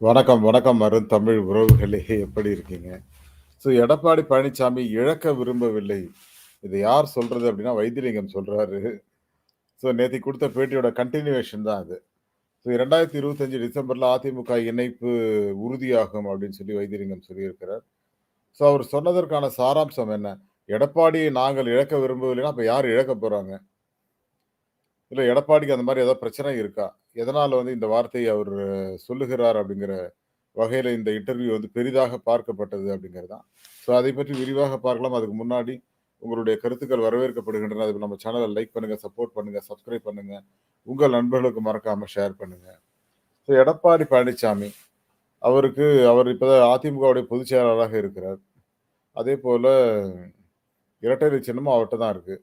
வணக்கம், வணக்கம் அருண் தமிழ் உறவுகளே எப்படி இருக்கீங்க? ஸோ எடப்பாடி பழனிசாமி இழக்க விரும்பவில்லை. இதை யார் சொல்றது அப்படின்னா வைத்திலிங்கம் சொல்றாரு. ஸோ நேற்று கொடுத்த பேட்டியோட கண்டினியூவேஷன் தான் அது. ஸோ 2025 டிசம்பர்ல அதிமுக இணைப்பு உறுதியாகும் அப்படின்னு சொல்லி வைத்திலிங்கம் சொல்லியிருக்கிறார். ஸோ அவர் சொன்னதற்கான சாராம்சம் என்ன? எடப்பாடியை நாங்கள் இழக்க விரும்பவில்லைன்னா, அப்போ யார் இழக்க போகிறாங்க இல்ல எடப்பாடிக்கு அந்த மாதிரி ஏதாவது பிரச்சனை இருக்கா? எதனால வந்து இந்த வார்த்தையை அவர் சொல்லுகிறார் அப்படிங்கிற வகையில இந்த இன்டர்வியூ வந்து பெரிதாக பார்க்கப்பட்டது அப்படிங்கிறது தான். ஸோ அதை பற்றி விரிவாக பார்க்கலாம். அதுக்கு முன்னாடி உங்களுடைய கருத்துக்கள் வரவேற்கப்படுகின்றன. அதுக்கு நம்ம சேனலை லைக் பண்ணுங்க, சப்போர்ட் பண்ணுங்க, சப்ஸ்கிரைப் பண்ணுங்க. உங்கள் நண்பர்களுக்கு மறக்காம ஷேர் பண்ணுங்க. ஸோ எடப்பாடி பழனிசாமி அவருக்கு அவர் இப்போதான் அதிமுகவுடைய பொதுச் செயலாளராக இருக்கிறார். அதேபோல இரட்டை சின்னமும் அவர்கிட்ட தான் இருக்குது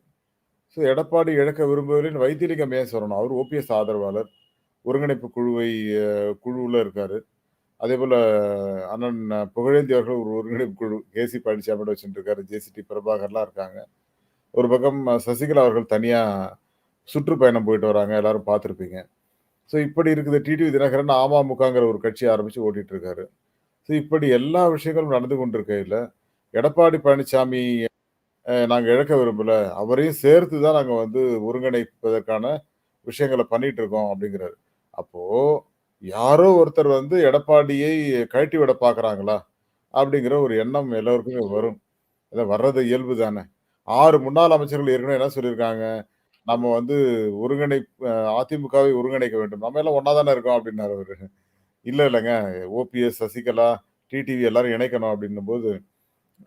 ஸோ எடப்பாடி இழக்க விரும்பவில்லைன்னு வைத்திலிங்கம் ஏன் சொல்லணும்? அவர் ஓபிஎஸ் ஆதரவாளர். ஒருங்கிணைப்பு குழுவை குழுவில் இருக்கார் அதே போல் அண்ணன் புகழேந்தி அவர்கள் ஒரு ஒருங்கிணைப்பு குழு கே.சி. பழனிசாமியோட வச்சுட்டு இருக்காரு. ஜே.சி.டி. பிரபாகர்லாம் இருக்காங்க. ஒரு பக்கம் சசிகலா அவர்கள் தனியாக சுற்றுப்பயணம் போயிட்டு வராங்க. எல்லாரும் பார்த்துருப்பீங்க ஸோ இப்படி இருக்குது. டிடிவி தினகரன் அமமுகங்கிற ஒரு கட்சி ஆரம்பித்து ஓட்டிகிட்டு இருக்காரு. ஸோ இப்படி எல்லா விஷயங்களும் நடந்து கொண்டிருக்கையில் எடப்பாடி பழனிசாமி நாங்கள் இழக்க விரும்பல. அவரையும் சேர்த்து தான் நாங்கள் வந்து ஒருங்கிணைப்பதற்கான விஷயங்கள பண்ணிட்டு இருக்கோம் அப்படிங்கிறாரு. அப்போ யாரோ ஒருத்தர் வந்து எடப்பாடியை கழட்டி விட பார்க்குறாங்களா? அப்படிங்கிற ஒரு எண்ணம் எல்லோருக்குமே வரும். இதை வர்றது இயல்பு தானே. ஆறு முன்னாள் அமைச்சர்கள் ஏற்கனவே என்ன சொல்லியிருக்காங்க? நம்ம வந்து ஒருங்கிணை அதிமுகவை ஒருங்கிணைக்க வேண்டும். நம்ம எல்லாம் ஒன்றா தானே இருக்கோம் அப்படின்னாரு அவர் இல்லை இல்லைங்க ஓபிஎஸ், சசிகலா, டிடிவி எல்லாரும் இணைக்கணும் அப்படின்னும்போது,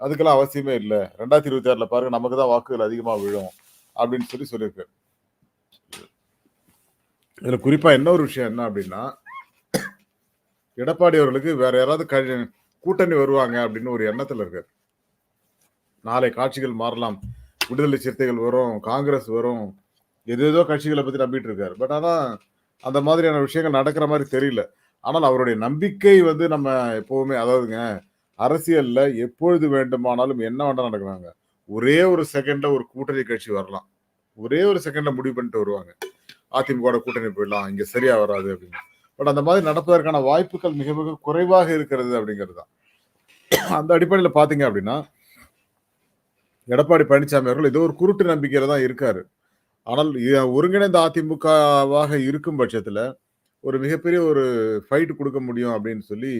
அதுக்கெல்லாம் அவசியமே இல்லை ரெண்டாயிரத்தி இருபத்தி ஆறில் பாருங்க நமக்கு தான் வாக்குகள் அதிகமாக விழும். அப்படின்னு சொல்லி சொல்லியிருக்கு இதில் குறிப்பாக என்ன ஒரு விஷயம் என்ன அப்படின்னா, எடப்பாடி அவர்களுக்கு வேற யாராவது க கூட்டணி வருவாங்க அப்படின்னு ஒரு எண்ணத்தில் இருக்காரு. நாளை காட்சிகள் மாறலாம். விடுதலை சிறுத்தைகள் வரும், காங்கிரஸ் வரும். ஏதேதோ கட்சிகளை பற்றி நம்பிட்டு இருக்காரு. பட் ஆனால் அந்த மாதிரியான விஷயங்கள் நடக்கிற மாதிரி தெரியல. ஆனால் அவருடைய நம்பிக்கை வந்து நம்ம எப்போவுமே அதாவதுங்க, அரசியல்ல எப்பொழுது வேண்டுமானாலும் என்ன வேண்டாம் நடக்கிறாங்க ஒரே ஒரு செகண்ட்ல ஒரு கூட்டணி கட்சி வரலாம். ஒரே ஒரு செகண்ட்ல முடிவு பண்ணிட்டு வருவாங்க. அதிமுகவோட கூட்டணி போயிடலாம். இங்க சரியா வராது அப்படின்னு. பட் அந்த மாதிரி நடப்பதற்கான வாய்ப்புகள் மிக மிக குறைவாக இருக்கிறது அப்படிங்கிறது தான். அந்த அடிப்படையில பார்த்தீங்க அப்படின்னா, எடப்பாடி பழனிசாமி அவர்கள் ஏதோ ஒரு குருட்டு நம்பிக்கையில தான் இருக்காரு. ஆனால் ஒருங்கிணைந்த அதிமுகவாக இருக்கும் பட்சத்துல, ஒரு மிகப்பெரிய ஒரு ஃபைட் கொடுக்க முடியும் அப்படின்னு சொல்லி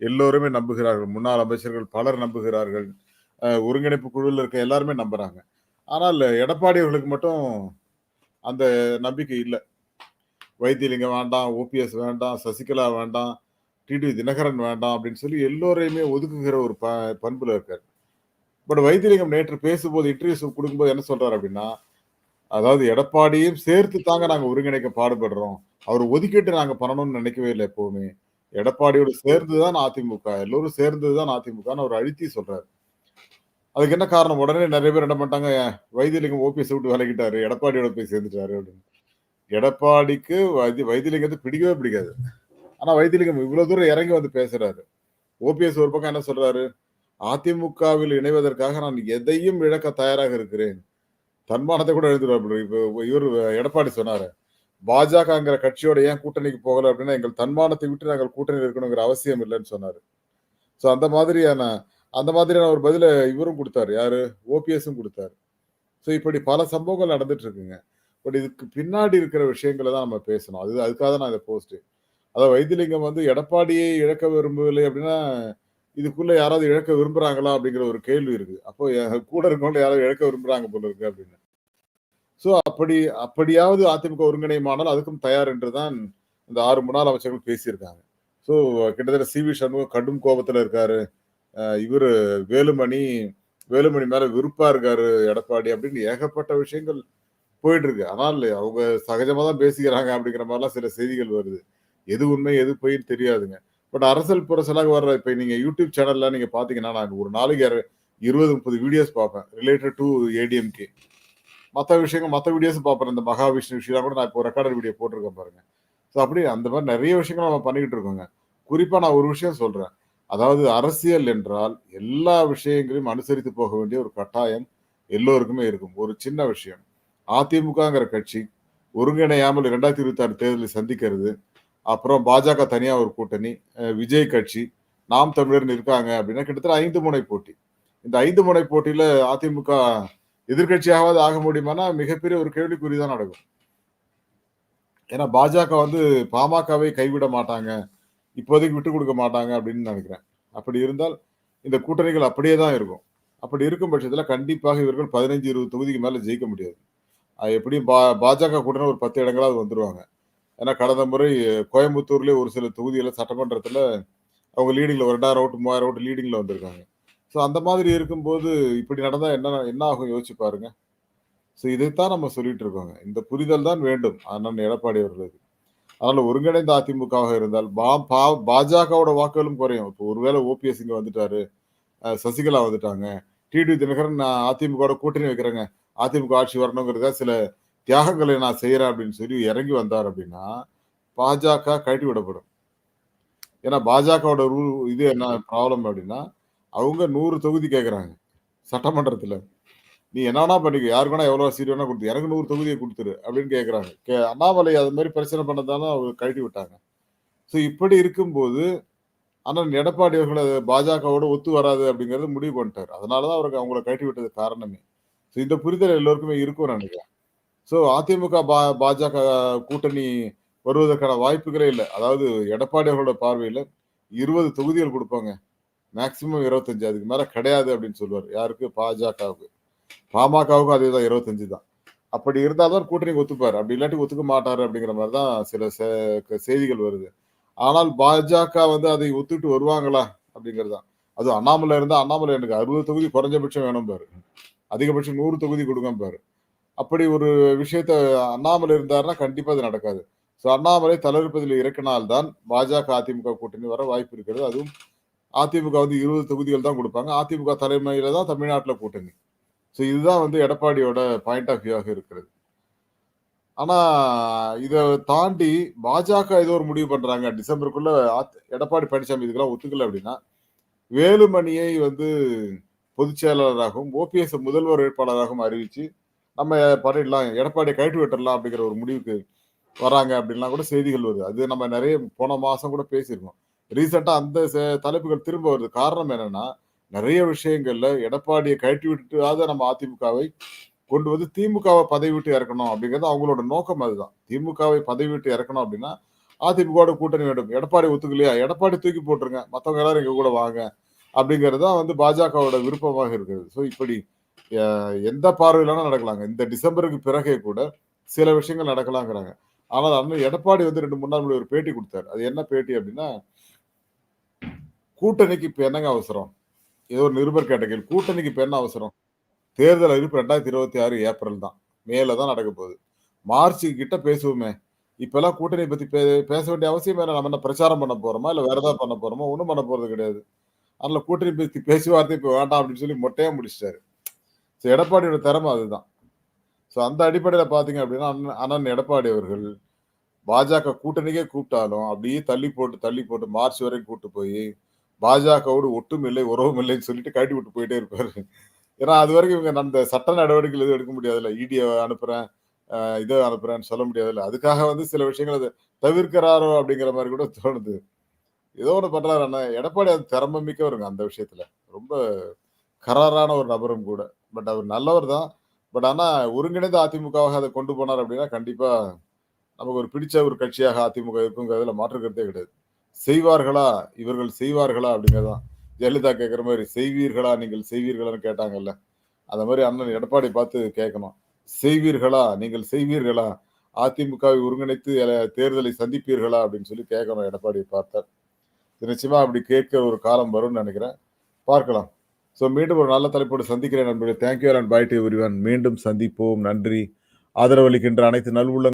எல்லோருமே நம்புகிறார்கள். முன்னாள் அமைச்சர்கள் பலர் நம்புகிறார்கள். ஒருங்கிணைப்பு குழுவில் இருக்க எல்லாருமே நம்புறாங்க. ஆனால் எடப்பாடி அவர்களுக்கு மட்டும் அந்த நம்பிக்கை இல்லை வைத்தியலிங்கம் வேண்டாம், ஓபிஎஸ் வேண்டாம், சசிகலா வேண்டாம், டிடிவி தினகரன் வேண்டாம் அப்படின்னு சொல்லி எல்லோரையுமே ஒதுக்குகிற ஒரு ப பண்புல இருக்கார் பட் வைத்தியலிங்கம் நேற்று பேசும்போது இன்டர்வியூஸ் கொடுக்கும்போது என்ன சொல்றாரு அப்படின்னா, அதாவது எடப்பாடியும் சேர்த்து தாங்க நாங்கள் ஒருங்கிணைக்க பாடுபடுறோம். அவர் ஒதுக்கிட்டு நாங்கள் பண்ணணும்னு நினைக்கவே இல்லை எப்போவுமே எடப்பாடியோடு சேர்ந்துதான் அதிமுக. எல்லோரும் சேர்ந்ததுதான் அதிமுகன்னு அவர் அழுத்தி சொல்றாரு. அதுக்கு என்ன காரணம்? உடனே நிறைய பேர் என்ன பண்ணிட்டாங்க, வைத்தியலிங்கம் ஓபிஎஸ் விட்டு விலகிட்டாரு. எடப்பாடியோட போய் சேர்ந்துட்டாரு அப்படின்னு. எடப்பாடிக்கு வைத்திய வைத்தியலிங்கத்தை பிடிக்கவே பிடிக்காது. ஆனா வைத்தியலிங்கம் இவ்வளவு தூரம் இறங்கி வந்து பேசுறாரு. ஓபிஎஸ் ஒரு பக்கம் என்ன சொல்றாரு? அதிமுகவில் இணைவதற்காக நான் எதையும் இழக்க தயாராக இருக்கிறேன். தன்மானத்தை கூட எழுதிடுவார் இப்போ இவர் எடப்பாடி சொன்னாரு. பாஜகங்கிற கட்சியோட ஏன் கூட்டணிக்கு போகல அப்படின்னா, எங்கள் தன்மானத்தை விட்டு நாங்கள் கூட்டணி இருக்கணுங்கிற அவசியம் இல்லைன்னு சொன்னார் ஸோ அந்த மாதிரியான அந்த மாதிரியான ஒரு பதில இவரும் கொடுத்தாரு யாரு? ஓபிஎஸும் கொடுத்தாரு ஸோ இப்படி பல சம்பவங்கள் நடந்துட்டு இருக்குங்க. பட் இதுக்கு பின்னாடி இருக்கிற விஷயங்கள தான் நம்ம பேசணும். அது அதுக்காக தான் நான் இதை போஸ்ட். அதாவது வைத்தியலிங்கம் வந்து எடப்பாடியை இழக்க விரும்பவில்லை அப்படின்னா, இதுக்குள்ள யாராவது இழக்க விரும்புறாங்களா? அப்படிங்கிற ஒரு கேள்வி இருக்கு. அப்போ கூட இருக்கவங்க யாராவது இழக்க விரும்புறாங்க போல இருக்கு அப்படின்னு. ஸோ அப்படி அப்படியாவது அதிமுக ஒருங்கிணையுமானால் அதுக்கும் தயார் என்று தான் இந்த ஆறு முன்னாள் அமைச்சர்கள் பேசியிருக்காங்க. ஸோ கிட்டத்தட்ட சி.வி. சண்முகம் கடும் கோபத்தில் இருக்காரு. இவர் வேலுமணி வேலுமணி மேல வெறுப்பா இருக்காரு எடப்பாடி அப்படின்னு ஏகப்பட்ட விஷயங்கள் போயிட்டு இருக்கு. ஆனால் அவங்க சகஜமா தான் பேசிக்கிறாங்க அப்படிங்கிற மாதிரிலாம் சில செய்திகள் வருது. எது உண்மை, எது பொய்ன்னு தெரியாதுங்க. பட் அரசல் புரசலாக வர்ற இப்போ நீங்க யூடியூப் சேனல்ல நீங்க பார்த்தீங்கன்னா, நான் ஒரு நாளைக்கு இருபது முப்பது வீடியோஸ் பார்ப்பேன். Related to ADMK. மற்ற விஷயங்கள் மற்ற வீடியோஸும் பார்ப்பேன். இந்த மகாவிஷ்ணு விஷயம் கூட நான் இப்போ ரெக்கார்டர் வீடியோ போட்டிருக்கேன் பாருங்க. ஸோ அப்படி அந்த மாதிரி நிறைய விஷயங்கள் நம்ம பண்ணிக்கிட்டு இருக்கோங்க. குறிப்பாக நான் ஒரு விஷயம் சொல்கிறேன் அதாவது அரசியல் என்றால் எல்லா விஷயங்களையும் அனுசரித்து போக வேண்டிய ஒரு கட்டாயம் எல்லோருக்குமே இருக்கும். ஒரு சின்ன விஷயம். அதிமுகங்கிற கட்சி ஒருங்கிணையாமல் 2026 தேர்தலை சந்திக்கிறது. அப்புறம் பாஜக தனியாக ஒரு கூட்டணி விஜய் கட்சி நாம் தமிழர்னு இருக்காங்க அப்படின்னா கிட்டத்தட்ட ஐந்து முனை போட்டி இந்த ஐந்து முனை போட்டியில் அதிமுக எதிர்கட்சியாவது ஆக முடியுமானா மிகப்பெரிய ஒரு கேள்விக்குறி தான் நடக்கும். ஏன்னா பாஜக வந்து பாமகவை கைவிட மாட்டாங்க இப்போதைக்கு விட்டு கொடுக்க மாட்டாங்க அப்படின்னு நினைக்கிறேன். அப்படி இருந்தால் இந்த கூட்டணிகள் அப்படியே தான் இருக்கும். அப்படி இருக்கும் பட்சத்தில் கண்டிப்பாக இவர்கள் பதினஞ்சு இருபது தொகுதிக்கு மேலே ஜெயிக்க முடியாது. அது எப்படியும் பா பாஜக கூட்டணி ஒரு பத்து இடங்களாவது வந்துடுவாங்க ஏன்னா கடந்த முறை கோயம்புத்தூர்லேயே ஒரு சில தொகுதிகளில் சட்டமன்றத்தில் அவங்க லீடிங்கில் ஒரு ரெண்டாயிரம் ஓட்டு மூவாயிரம் ஓட்டு லீடிங்கில் வந்திருக்காங்க. ஸோ அந்த மாதிரி இருக்கும்போது இப்படி நடந்தால் என்ன என்ன ஆகும் யோசிச்சு பாருங்க. ஸோ இதைத்தான் நம்ம சொல்லிட்டு இருக்கோங்க. இந்த புரிதல் தான் வேண்டும் அண்ணன் எடப்பாடி அவர்களுக்கு அதனால ஒருங்கிணைந்த அதிமுகவாக இருந்தால் பா பா பாஜகவோட வாக்குகளும் குறையும். இப்போ ஒருவேளை ஓபிஎஸ் இங்கே வந்துட்டாரு சசிகலா வந்துட்டாங்க டிடி தினகரன் நான் அதிமுகவோட கூட்டணி வைக்கிறேங்க அதிமுக ஆட்சி வரணுங்கிறத சில தியாகங்களை நான் செய்கிறேன் அப்படின்னு சொல்லி இறங்கி வந்தார் அப்படின்னா பாஜக கழட்டி விடப்படும். ஏன்னா பாஜகவோட ரூல் இது என்ன ப்ராப்ளம் அப்படின்னா அவங்க நூறு தொகுதி கேட்குறாங்க சட்டமன்றத்தில். நீ என்னன்னா பண்ணிக்க யாருக்கு வேணா எவ்வளோ சீட் வேணா கொடுத்து எனக்கு நூறு தொகுதியை கொடுத்துரு அப்படின்னு கேட்குறாங்க கே அண்ணாமலை அது மாதிரி பிரச்சனை பண்ணதாலும் அவர் கழட்டி விட்டாங்க. ஸோ இப்படி இருக்கும்போது ஆனால் எடப்பாடி அவர்கள் அது பாஜகவோட ஒத்து வராது அப்படிங்கறது முடிவு பண்ணிட்டார். அதனால தான் அவருக்கு அவங்கள கழட்டி விட்டது காரணமே. ஸோ இந்த புரிதல் எல்லோருக்குமே இருக்கும்னு நினைக்கிறேன். ஸோ அதிமுக பா பாஜக கூட்டணி வருவதற்கான வாய்ப்புகளே இல்லை. அதாவது எடப்பாடி அவர்களோட பார்வையில் இருபது தொகுதிகள் கொடுப்பாங்க. மேக்சிமம் இருபத்தஞ்சு அதுக்கு மேல கிடையாது அப்படின்னு சொல்லுவார். யாருக்கு? பாஜகவுக்கு. பாமகவுக்கும் அதே தான் இருபத்தஞ்சு தான். அப்படி இருந்தால் தான் கூட்டணி ஒத்துப்பார். அப்படி இல்லாட்டி ஒத்துக்க மாட்டார் அப்படிங்கிற மாதிரி தான் சில செ- செய்திகள் வருது. ஆனால் பாஜக வந்து அதை ஒத்துட்டு வருவாங்களா? அப்படிங்கிறது தான் அது அண்ணாமலை இருந்தால் அண்ணாமலை எனக்கு அறுபது தொகுதி குறைஞ்சபட்சம் வேணும் பாரு. அதிகபட்சம் நூறு தொகுதி கொடுங்க பாரு. அப்படி ஒரு விஷயத்த அண்ணாமலை இருந்தாருன்னா கண்டிப்பாக அது நடக்காது. ஸோ அண்ணாமலை தளர்ப்பதில் இறக்கினால்தான் பாஜக அதிமுக கூட்டணி வர வாய்ப்பு இருக்கிறது. அதுவும் அதிமுக வந்து இருபது தொகுதிகள் தான் கொடுப்பாங்க. அதிமுக தலைமையில தான் தமிழ்நாட்டில் கூட்டணி. ஸோ இதுதான் வந்து எடப்பாடியோட பாயிண்ட் ஆஃப் வியூவாக இருக்கிறது. ஆனா இதை தாண்டி பாஜக ஏதோ ஒரு முடிவு பண்றாங்க. டிசம்பருக்குள்ள எடப்பாடி பழனிசாமி இதுக்கெல்லாம் ஒத்துக்கல அப்படின்னா வேலுமணியை வந்து பொதுச் செயலாளராகவும் ஓபிஎஸ் முதல்வர் வேட்பாளராகவும் அறிவிச்சு நம்ம பண்ணிடலாம் எடப்பாடியை கழட்டி விட்டுடலாம் அப்படிங்கிற ஒரு முடிவுக்கு வராங்க அப்படின்லாம் கூட செய்திகள் வருது. அது நம்ம நிறைய போன மாதம் கூட பேசியிருக்கோம். ரீசெண்டாக அந்த தலைப்புகள் திரும்ப வருது. காரணம் என்னன்னா நிறைய விஷயங்கள்ல எடப்பாடியை கழட்டி விட்டுட்டாத நம்ம அதிமுகவை கொண்டு வந்து திமுகவை பதவி விட்டு இறக்கணும் அப்படிங்கிறது அவங்களோட நோக்கம் அதுதான். திமுகவை பதவி விட்டு இறக்கணும் அப்படின்னா அதிமுகவோட கூட்டணி வேண்டும். எடப்பாடி ஒத்துக்கலையா? எடப்பாடி தூக்கி போட்டுருங்க. மற்றவங்க எல்லாரும் எங்க கூட வாங்க. அப்படிங்கிறது தான் வந்து பாஜகவோட விருப்பமாக இருக்கிறது. ஸோ இப்படி எந்த பார்வையிலான நடக்கலாங்க. இந்த டிசம்பருக்கு பிறகே கூட சில விஷயங்கள் நடக்கலாங்கிறாங்க. ஆனால் அண்ணன் எடப்பாடி வந்து ரெண்டு மூணு நாள் ஒரு பேட்டி கொடுத்தாரு. அது என்ன பேட்டி அப்படின்னா கூட்டணிக்கு இப்போ என்னங்க அவசரம்? ஏதோ ஒரு நிருபர் கேட்ட கேள்வி. கூட்டணிக்கு இப்போ என்ன அவசரம்? தேர்தல் அறிவிப்பு ரெண்டாயிரத்தி இருபத்தி ஆறு ஏப்ரல் தான். மேல தான் நடக்க போகுது. மார்ச் கிட்ட பேசுவோமே. இப்பெல்லாம் கூட்டணி பத்தி பே- பேச வேண்டிய அவசியம் வேற நம்ம என்ன பிரச்சாரம் பண்ண போறோமா? இல்ல வேற ஏதாவது பண்ண போறோமா? ஒன்றும் பண்ண போறது கிடையாது. அதனால கூட்டணி பத்தி பேச்சுவார்த்தை இப்போ வேண்டாம் அப்படின்னு சொல்லி மொட்டையா முடிச்சிட்டாரு. ஸோ எடப்பாடியோட திறமை அதுதான். ஸோ அந்த அடிப்படையில பாத்தீங்க அப்படின்னா அண்ணன் அண்ணன் எடப்பாடி அவர்கள் பாஜக கூட்டணிக்கே கூப்பிட்டாலும் அப்படியே தள்ளி போட்டு தள்ளி போட்டு மார்ச் வரைக்கும் கூப்பிட்டு போய் பாஜகவோடு ஒட்டும் இல்லை உறவும் இல்லைன்னு சொல்லிட்டு காட்டி விட்டு போயிட்டே இருப்பாரு. ஏன்னா அது வரைக்கும் இவங்க அந்த சட்ட நடவடிக்கைகள் எதுவும் எடுக்க முடியாதுல்ல. இடியை அனுப்புறேன் இதை அனுப்புறேன்னு சொல்ல முடியாதுல்ல. அதுக்காக வந்து சில விஷயங்கள் அதை தவிர்க்கிறாரோ அப்படிங்கிற மாதிரி கூட தோணுது. ஏதோ ஒன்று பண்றாரு அண்ணா. எடப்பாடி அது திறமை மிக்கவருங்க அந்த விஷயத்துல. ரொம்ப கராரான ஒரு நபரும் கூட. பட் அவர் நல்லவர் தான். பட் ஆனா ஒருங்கிணைந்த அதிமுகவாக அதை கொண்டு போனார் அப்படின்னா கண்டிப்பா நமக்கு ஒரு பிடிச்ச ஒரு கட்சியாக அதிமுக இருக்குங்கிறதுல மாற்றுக்கிறதே கிடையாது. செய்வார்களா? இவர்கள் செய்வார்களா? அப்படிங்கிறதான் ஜெயலலிதா கேட்குற மாதிரி செய்வீர்களா? நீங்கள் செய்வீர்களான்னு கேட்டாங்கல்ல. அந்த மாதிரி அண்ணன் எடப்பாடி பார்த்து கேட்கணும். செய்வீர்களா? நீங்கள் செய்வீர்களா? அதிமுகவை ஒருங்கிணைத்து தேர்தலை சந்திப்பீர்களா? அப்படின்னு சொல்லி கேட்கணும் எடப்பாடியை பார்த்தார். நிச்சயமாக அப்படி கேட்கிற ஒரு காலம் வரும்னு நினைக்கிறேன். பார்க்கலாம். ஸோ மீண்டும் ஒரு நல்ல தலைப்போடு சந்திக்கிறேன் நண்பர்களே. Thank you and bye to every மீண்டும் சந்திப்போம். நன்றி. ஆதரவளிக்கின்ற அனைத்து நல்வுள்ள